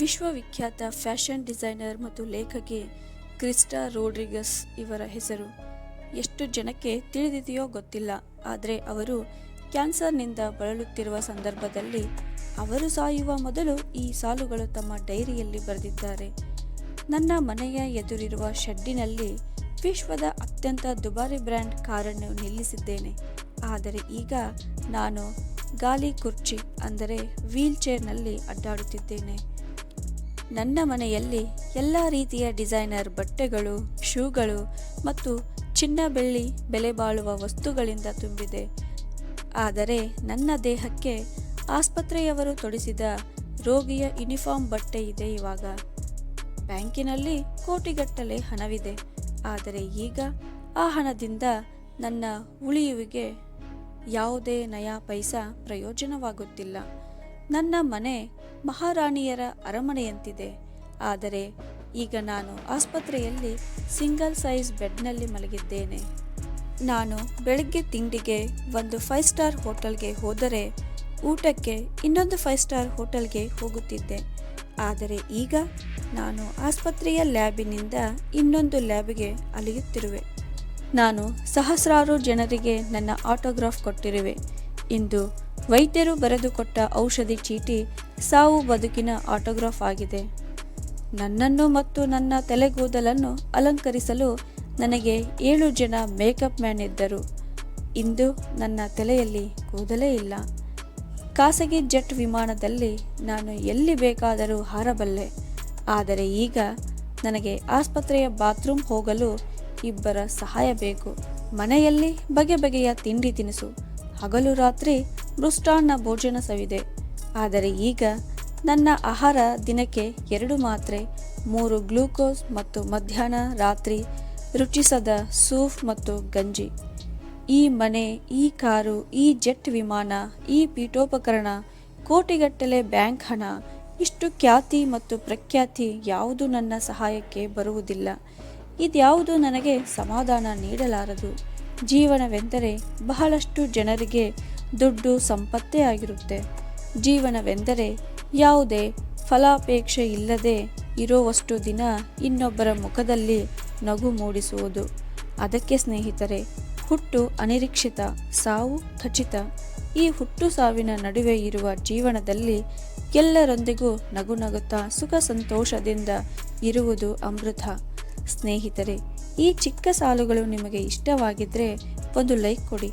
ವಿಶ್ವವಿಖ್ಯಾತ fashion designer ಮತ್ತು ಲೇಖಕಿ ಕ್ರಿಸ್ಟಾ ರೋಡ್ರಿಗಸ್ ಇವರ ಹೆಸರು. ಎಷ್ಟು ಜನಕ್ಕೆ ತಿಳಿದಿದೆಯೋ ಗೊತ್ತಿಲ್ಲ, ಆದರೆ ಅವರು ಕ್ಯಾನ್ಸರ್ನಿಂದ ಬಳಲುತ್ತಿರುವ ಸಂದರ್ಭದಲ್ಲಿ ಅವರು ಸಾಯುವ ಮೊದಲು ಈ ಸಾಲುಗಳು ತಮ್ಮ ಡೈರಿಯಲ್ಲಿ ಬರೆದಿದ್ದಾರೆ. ನನ್ನ ಮನೆಯ ಎದುರಿರುವ ಶೆಡ್ಡಿನಲ್ಲಿ ವಿಶ್ವದ ಅತ್ಯಂತ ದುಬಾರಿ ಬ್ರ್ಯಾಂಡ್ ಕಾರನ್ನು ನಿಲ್ಲಿಸಿದ್ದೇನೆ. ಆದರೆ ಈಗ ನಾನು ಗಾಲಿ ಕುರ್ಚಿ ಅಂದರೆ ವೀಲ್ ಚೇರ್ನಲ್ಲಿ ಅಡ್ಡಾಡುತ್ತಿದ್ದೇನೆ. ನನ್ನ ಮನೆಯಲ್ಲಿ ಎಲ್ಲ ರೀತಿಯ ಡಿಸೈನರ್ ಬಟ್ಟೆಗಳು, ಶೂಗಳು ಮತ್ತು ಚಿನ್ನ ಬೆಳ್ಳಿ ಬೆಲೆ ಬಾಳುವ ವಸ್ತುಗಳಿಂದ ತುಂಬಿದೆ. ಆದರೆ ನನ್ನ ದೇಹಕ್ಕೆ ಆಸ್ಪತ್ರೆಯವರು ತೊಡಿಸಿದ ರೋಗಿಯ ಯೂನಿಫಾರ್ಮ್ ಬಟ್ಟೆ ಇದೆ ಇವಾಗ. ಬ್ಯಾಂಕಿನಲ್ಲಿ ಕೋಟಿಗಟ್ಟಲೆ ಹಣವಿದೆ. ಆದರೆ ಈಗ ಆ ಹಣದಿಂದ ನನ್ನ ಉಳಿಯುವಿಗೆ ಯಾವುದೇ ನಯಾ ಪೈಸಾ ಪ್ರಯೋಜನವಾಗುತ್ತಿಲ್ಲ. ನನ್ನ ಮನೆ ಮಹಾರಾಣಿಯರ ಅರಮನೆಯಂತಿದೆ. ಆದರೆ ಈಗ ನಾನು ಆಸ್ಪತ್ರೆಯಲ್ಲಿ ಸಿಂಗಲ್ ಸೈಜ್ ಬೆಡ್ನಲ್ಲಿ ಮಲಗಿದ್ದೇನೆ. ನಾನು ಬೆಳಗ್ಗೆ ತಿಂಡಿಗೆ ಒಂದು ಫೈವ್ ಸ್ಟಾರ್ ಹೋಟೆಲ್ಗೆ ಹೋದರೆ ಊಟಕ್ಕೆ ಇನ್ನೊಂದು ಫೈವ್ ಸ್ಟಾರ್ ಹೋಟೆಲ್ಗೆ ಹೋಗುತ್ತಿದ್ದೆ. ಆದರೆ ಈಗ ನಾನು ಆಸ್ಪತ್ರೆಯ ಲ್ಯಾಬಿನಿಂದ ಇನ್ನೊಂದು ಲ್ಯಾಬ್ಗೆ ಅಲಿಯುತ್ತಿರುವೆ. ನಾನು ಸಹಸ್ರಾರು ಜನರಿಗೆ ನನ್ನ ಆಟೋಗ್ರಾಫ್ ಕೊಟ್ಟಿರುವೆ. ಇಂದು ವೈದ್ಯರು ಬರೆದುಕೊಟ್ಟ ಔಷಧಿ ಚೀಟಿ ಸಾವು ಬದುಕಿನ ಆಟೋಗ್ರಾಫ್ ಆಗಿದೆ. ನನ್ನನ್ನು ಮತ್ತು ನನ್ನ ತಲೆಗೂದಲನ್ನು ಅಲಂಕರಿಸಲು ನನಗೆ ಏಳು ಜನ ಮೇಕಪ್ ಮ್ಯಾನ್ ಇದ್ದರು. ಇಂದು ನನ್ನ ತಲೆಯಲ್ಲಿ ಕೂದಲೇ ಇಲ್ಲ. ಖಾಸಗಿ ಜೆಟ್ ವಿಮಾನದಲ್ಲಿ ನಾನು ಎಲ್ಲಿ ಬೇಕಾದರೂ ಹಾರಬಲ್ಲೆ. ಆದರೆ ಈಗ ನನಗೆ ಆಸ್ಪತ್ರೆಯ ಬಾತ್ರೂಮ್ ಹೋಗಲು ಇಬ್ಬರ ಸಹಾಯ ಬೇಕು. ಮನೆಯಲ್ಲಿ ಬಗೆ ಬಗೆಯ ತಿಂಡಿ ತಿನಿಸು. ಹಗಲು ರಾತ್ರಿ ಮೃಷ್ಟಾನ್ನ ಭೋಜನ ಸವಿದೆ ಆದರೆ ಈಗ ನನ್ನ ಆಹಾರ ದಿನಕ್ಕೆ ಎರಡು ಮಾತ್ರೆ, ಮೂರು ಗ್ಲೂಕೋಸ್ ಮತ್ತು ಮಧ್ಯಾಹ್ನ ರಾತ್ರಿ ರುಚಿಸದ ಸೂಫ್ ಮತ್ತು ಗಂಜಿ. ಈ ಮನೆ, ಈ ಕಾರು, ಈ ಜೆಟ್ ವಿಮಾನ, ಈ ಪೀಠೋಪಕರಣ, ಕೋಟಿಗಟ್ಟಲೆ ಬ್ಯಾಂಕ್ ಹಣ, ಇಷ್ಟು ಖ್ಯಾತಿ ಮತ್ತು ಪ್ರಖ್ಯಾತಿ ಯಾವುದು ನನ್ನ ಸಹಾಯಕ್ಕೆ ಬರುವುದಿಲ್ಲ. ಇದ್ಯಾವುದು ನನಗೆ ಸಮಾಧಾನ ನೀಡಲಾರದು. ಜೀವನವೆಂದರೆ ಬಹಳಷ್ಟು ಜನರಿಗೆ ದುಡ್ಡು ಸಂಪತ್ತೇ ಆಗಿರುತ್ತೆ. ಜೀವನವೆಂದರೆ ಯಾವುದೇ ಫಲಾಪೇಕ್ಷೆ ಇಲ್ಲದೆ ಇರುವಷ್ಟು ದಿನ ಇನ್ನೊಬ್ಬರ ಮುಖದಲ್ಲಿ ನಗು ಮೂಡಿಸುವುದು. ಅದಕ್ಕೆ ಸ್ನೇಹಿತರೆ, ಹುಟ್ಟು ಅನಿರೀಕ್ಷಿತ, ಸಾವು ಖಚಿತ. ಈ ಹುಟ್ಟು ಸಾವಿನ ನಡುವೆ ಇರುವ ಜೀವನದಲ್ಲಿ ಎಲ್ಲರೊಂದಿಗೂ ನಗು ನಗುತ್ತಾ ಸುಖ ಸಂತೋಷದಿಂದ ಇರುವುದು ಅಮೃತ. ಸ್ನೇಹಿತರೆ, ಈ ಚಿಕ್ಕ ಸಾಲುಗಳು ನಿಮಗೆ ಇಷ್ಟವಾಗಿದ್ದರೆ ಒಂದು ಲೈಕ್ ಕೊಡಿ.